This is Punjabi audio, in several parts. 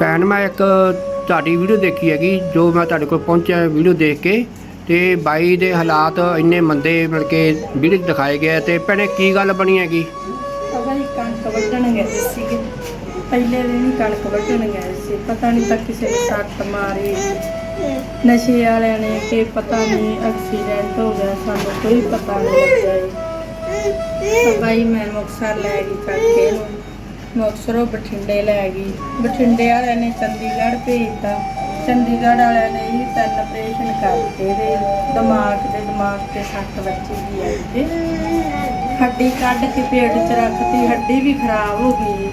ਭੈਣ, ਮੈਂ ਇੱਕ ਤੁਹਾਡੀ ਵੀਡੀਓ ਦੇਖੀ ਹੈਗੀ, ਜੋ ਮੈਂ ਤੁਹਾਡੇ ਕੋਲ ਪਹੁੰਚਿਆ ਵੀਡੀਓ ਦੇਖ ਕੇ, ਤੇ ਬਾਈ ਦੇ ਹਾਲਾਤ ਇੰਨੇ ਮੰਦੇ ਮਿਲ ਕੇ ਵੀਡੀਓ ਦਿਖਾਏ ਗਏ ਤੇ ਭੈਣੇ ਕੀ ਗੱਲ ਬਣੀ ਹੈਗੀ? ਪਤਾ ਨਹੀਂ ਕਣਕ ਵੱਢਣ ਗਏ ਸੀਗੇ। ਪਹਿਲੇ ਦਿਨ ਹੀ ਕਣਕ ਵੱਢਣ ਗਏ ਸੀ। ਪਤਾ ਨਹੀਂ ਤਾਂ ਕਿਸੇ ਨੇ ਸੱਟ ਮਾਰੀ। ਨਸ਼ੇ ਵਾਲਿਆਂ ਨੇ ਕਿ ਪਤਾ ਨਹੀਂ ਐਕਸੀਡੈਂਟ ਹੋ ਗਿਆ, ਸਾਨੂੰ ਕੋਈ ਪਤਾ ਨਹੀਂ ਲੱਗਿਆ ਤਾਂ ਬਾਈ ਮੈਂ ਮੁਕਤਸਰ ਲੈ ਗਈ ਚੱਕ ਮੁਕਤਸਰੋਂ ਬਠਿੰਡੇ ਲੈ ਗਈ। ਬਠਿੰਡੇ ਵਾਲਿਆਂ ਨੇ ਚੰਡੀਗੜ੍ਹ ਭੇਜਤਾ। ਚੰਡੀਗੜ੍ਹ ਵਾਲਿਆਂ ਨੇ ਹੀ ਤਿੰਨ ਆਪਰੇਸ਼ਨ ਕਰਤੇ ਦੇ। ਦਿਮਾਗ ਦੇ ਦਿਮਾਗ ਤੇ ਸੱਟ ਵੱਜੀ ਦੀ ਆਈ ਤੇ ਹੱਡੀ ਕੱਢ ਕੇ ਪੇਟ 'ਚ ਰੱਖਤੀ, ਹੱਡੀ ਵੀ ਖਰਾਬ ਹੋ ਗਈ।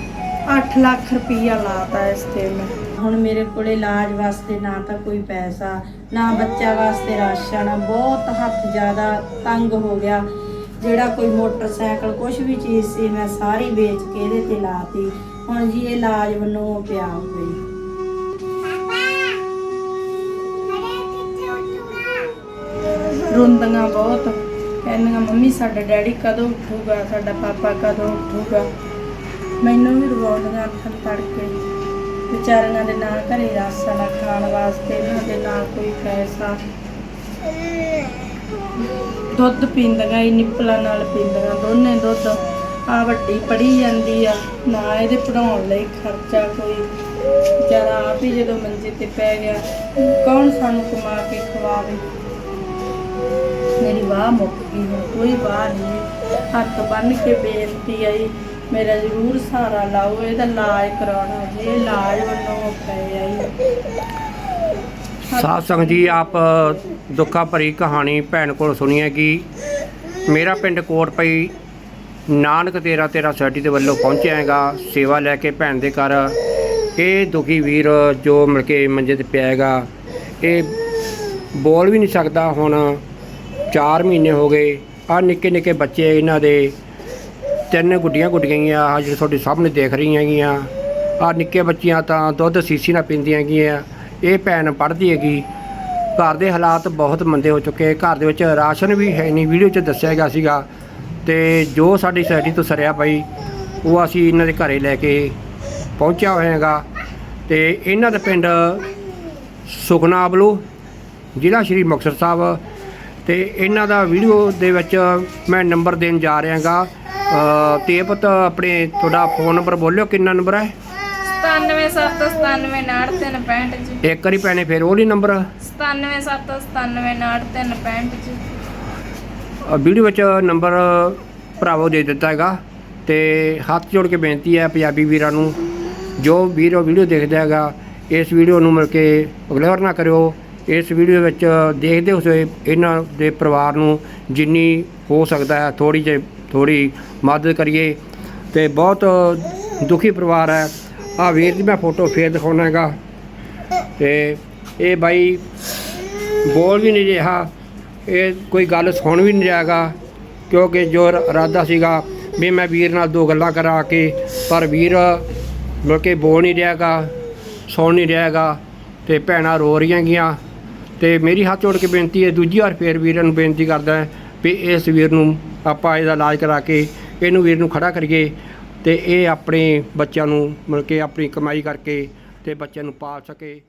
8 ਲੱਖ ਰੁਪਈਆ ਲਾਤਾ ਇਸ ਤੇ ਮੈਂ ਹੁਣ ਮੇਰੇ ਕੋਲੇ ਇਲਾਜ ਵਾਸਤੇ ਨਾ ਤਾਂ ਕੋਈ ਪੈਸਾ, ਨਾ ਬੱਚਾ ਵਾਸਤੇ ਰਾਸ਼ਨ, ਬਹੁਤ ਹੱਥ ਜ਼ਿਆਦਾ ਤੰਗ ਹੋ ਗਿਆ। ਜਿਹੜਾ ਕੋਈ ਮੋਟਰਸਾਈਕਲ ਕੁਝ ਵੀ ਚੀਜ਼ ਸੀ, ਮੈਂ ਸਾਰੀ ਵੇਚ ਕੇ ਇਹਦੇ ਤੇ ਲਾਤੀ। ਹੁਣ ਜੀ ਇਹ ਇਲਾਜ ਵੱਲੋਂ ਪਿਆ ਹੋਈ ਰੋਂਦੀਆਂ ਬਹੁਤ। ਕਹਿੰਦੀਆਂ, ਮੰਮੀ, ਸਾਡਾ ਡੈਡੀ ਕਦੋਂ ਉੱਠੂਗਾ? ਸਾਡਾ ਪਾਪਾ ਕਦੋਂ ਉੱਠੂਗਾ? ਮੈਨੂੰ ਵੀ ਰਵਾਉਂਦੀਆਂ ਅੱਖਾਂ ਤੜਕੇ। ਵਿਚਾਰੀਆਂ ਦੇ ਨਾਲ ਘਰੇ ਰਾਸ਼ਨ ਆ ਖਾਣ ਵਾਸਤੇ ਇਹਨਾਂ ਦੇ ਨਾਂ ਕੋਈ ਪੈਸਾ। ਦੁੱਧ ਪੀਂਦੀਆਂ ਹੀ ਨਿੱਪਲਾਂ ਨਾਲ ਪੀਂਦੀਆਂ ਦੋਨੇ ਦੁੱਧ। ਆ ਵੱਡੀ ਪੜੀ ਜਾਂਦੀ ਆ, ਨਾ ਇਹਦੇ ਪੜਾਉਣ ਲਈ ਖਰਚਾ ਕੋਈ। ਵਿਚਾਰਾ ਆਪ ਹੀ ਜਦੋਂ ਮੰਜੇ ਤੇ ਪੈ ਗਿਆ, ਕੌਣ ਸਾਨੂੰ ਕਮਾ ਕੇ ਖਵਾਵੇ? ਮੇਰੀ ਵਾਹ ਮੁੱਕ ਗਈ, ਹੁਣ ਕੋਈ ਵਾਹ ਨਹੀਂ। ਹੱਥ ਬੰਨ ਕੇ ਬੇਨਤੀ ਆਈ, ਮੇਰਾ ਜ਼ਰੂਰ ਸਹਾਰਾ ਲਾਓ, ਇਹਦਾ ਇਲਾਜ ਕਰਾਉਣਾ ਜੇ ਇਲਾਜ ਵੱਲੋਂ ਪਏ ਆਈ ਸਾਧ ਸੰਗਤ ਜੀ, ਆਪ ਦੁੱਖਾਂ ਭਰੀ ਕਹਾਣੀ ਭੈਣ ਕੋਲ ਸੁਣੀ ਹੈ ਮੇਰਾ ਪਿੰਡ ਕੋਟਪਈ ਨਾਨਕ ਤੇਰਾ ਤੇਰਾ ਸੋਸਾਇਟੀ ਦੇ ਵੱਲੋਂ ਪਹੁੰਚਿਆ ਹੈਗਾ, ਸੇਵਾ ਲੈ ਕੇ ਭੈਣ ਦੇ ਘਰ। ਇਹ ਦੁਖੀ ਵੀਰ ਜੋ ਮਿਲ ਕੇ ਮੰਜੇ ਤੇ ਪਿਆ ਹੈਗਾ, ਇਹ ਬੋਲ ਵੀ ਨਹੀਂ ਸਕਦਾ ਹੁਣ। 4 ਮਹੀਨੇ ਹੋ ਗਏ ਆ ਨਿੱਕੇ ਨਿੱਕੇ ਬੱਚੇ ਇਹਨਾਂ ਦੇ, ਤਿੰਨ ਗੁੱਡੀਆਂ ਗੁੱਡੀਆਂ ਗਈਆਂ ਆ ਜਿਹੜੇ ਤੁਹਾਡੇ ਸਾਹਮਣੇ ਦੇਖ ਰਹੀਆਂ ਹੈਗੀਆਂ। ਆ ਨਿੱਕੇ ਬੱਚੀਆਂ ਤਾਂ ਦੁੱਧ ਸੀਸੀ ਨਾਲ ਪੀਂਦੀਆਂ ਹੈਗੀਆਂ, ਇਹ ਭੈਣ ਪੜ੍ਹਦੀ ਹੈਗੀ। ਘਰ ਦੇ ਹਾਲਾਤ ਬਹੁਤ ਮੰਦੇ ਹੋ ਚੁੱਕੇ ਘਰ ਦੇ ਵਿੱਚ ਰਾਸ਼ਨ ਵੀ ਹੈ ਨਹੀਂ। ਵੀਡੀਓ 'ਚ ਦੱਸਿਆ ਗਿਆ ਸੀਗਾ ਤੇ ਜੋ ਸਾਡੀ ਸੋਸਾਇਟੀ ਤੋਂ ਸਰਿਆ ਪਈ ਉਹ ਅਸੀਂ ਇਹਨਾਂ ਦੇ ਘਰੇ ਲੈ ਕੇ ਪਹੁੰਚਿਆ ਹੋਇਆ ਹੈਗਾ। ਤੇ ਇਹਨਾਂ ਦਾ ਪਿੰਡ ਸੁਖਨਾ ਬਲੂ ਜ਼ਿਲ੍ਹਾ ਸ਼੍ਰੀ ਮੁਕਤਸਰ ਸਾਹਿਬ। ਤੇ ਇਹਨਾਂ ਦਾ ਵੀਡੀਓ ਦੇ ਵਿੱਚ ਮੈਂ ਨੰਬਰ ਦੇਣ ਜਾ ਰਿਹਾ ਹੈਗਾ। ਅ, ਤੇ ਪੁੱਤ ਆਪਣੇ ਤੁਹਾਡਾ ਫੋਨ ਨੰਬਰ ਬੋਲਿਓ ਕਿੰਨਾ ਨੰਬਰ ਹੈ? 9779399365 ਜੀ। ਇੱਕ ਵਾਰੀ ਪੈਣੇ ਫਿਰ ਉਹ ਨਹੀਂ ਨੰਬਰ 9779399365 ਜੀ। ਵੀਡੀਓ ਵਿੱਚ ਨੰਬਰ ਭਰਾਵੋ ਦੇ ਦਿੱਤਾ ਹੈਗਾ ਤੇ ਹੱਥ ਜੋੜ ਕੇ ਬੇਨਤੀ ਹੈ ਪੰਜਾਬੀ ਵੀਰਾਂ ਨੂੰ ਜੋ ਵੀਰ ਉਹ ਵੀਡੀਓ ਦੇਖਦਾ ਹੈਗਾ ਇਸ ਵੀਡੀਓ ਨੂੰ ਮਿਲ ਕੇ ਇਗਨੋਰ ਨਾ ਕਰਿਓ। ਇਸ ਵੀਡੀਓ ਵਿੱਚ ਦੇਖਦੇ ਹੋਏ ਇਹਨਾਂ ਦੇ ਪਰਿਵਾਰ ਨੂੰ ਜਿੰਨੀ ਹੋ ਸਕਦਾ ਹੈ ਥੋੜੀ ਜਿਹੀ ਥੋੜੀ ਮਦਦ ਕਰੀਏ ਤੇ ਬਹੁਤ ਦੁਖੀ ਪਰਿਵਾਰ ਹੈ। ਆ ਵੀਰ ਦੀ ਮੈਂ ਫੋਟੋ ਫੇਰ ਦਿਖਾਉਣਾ ਹੈਗਾ। ਤੇ ਇਹ ਬਾਈ ਬੋਲ ਵੀ ਨਹੀਂ ਰਿਹਾ। ਇਹ ਕੋਈ ਗੱਲ ਸੁਣ ਵੀ ਨਹੀਂ ਰਿਹਾਗਾ ਕਿਉਂਕਿ ਜੋ ਇਰਾਦਾ ਸੀਗਾ ਵੀ ਮੈਂ ਵੀਰ ਨਾਲ ਦੋ ਗੱਲਾਂ ਕਰਾ ਕੇ, ਪਰ ਵੀਰ ਮੁੜ ਕੇ ਬੋਲ ਨਹੀਂ ਰਿਹਾਗਾ ਸੁਣ ਨਹੀਂ ਰਿਹਾਗਾ ਤੇ ਭੈਣਾਂ ਰੋ ਰਹੀਆਂ ਗੀਆਂ। ਤੇ ਮੇਰੀ ਹੱਥ ਜੋੜ ਕੇ ਬੇਨਤੀ ਹੈ, ਦੂਜੀ ਵਾਰ ਫੇਰ ਵੀਰਾਂ ਨੂੰ ਬੇਨਤੀ ਕਰਦਾ ਵੀ ਇਸ ਵੀਰ ਨੂੰ ਆਪਾਂ ਇਹਦਾ ਇਲਾਜ ਕਰਾ ਕੇ, ਇਹਨੂੰ ਵੀਰ ਨੂੰ ਖੜਾ ਕਰੀਏ। ਤੇ ਇਹ ਆਪਣੇ ਬੱਚਿਆਂ ਨੂੰ ਮਤਲਬ ਕਿ ਆਪਣੀ ਕਮਾਈ ਕਰਕੇ ਤੇ ਬੱਚਿਆਂ ਨੂੰ ਪਾਲ ਸਕੇ।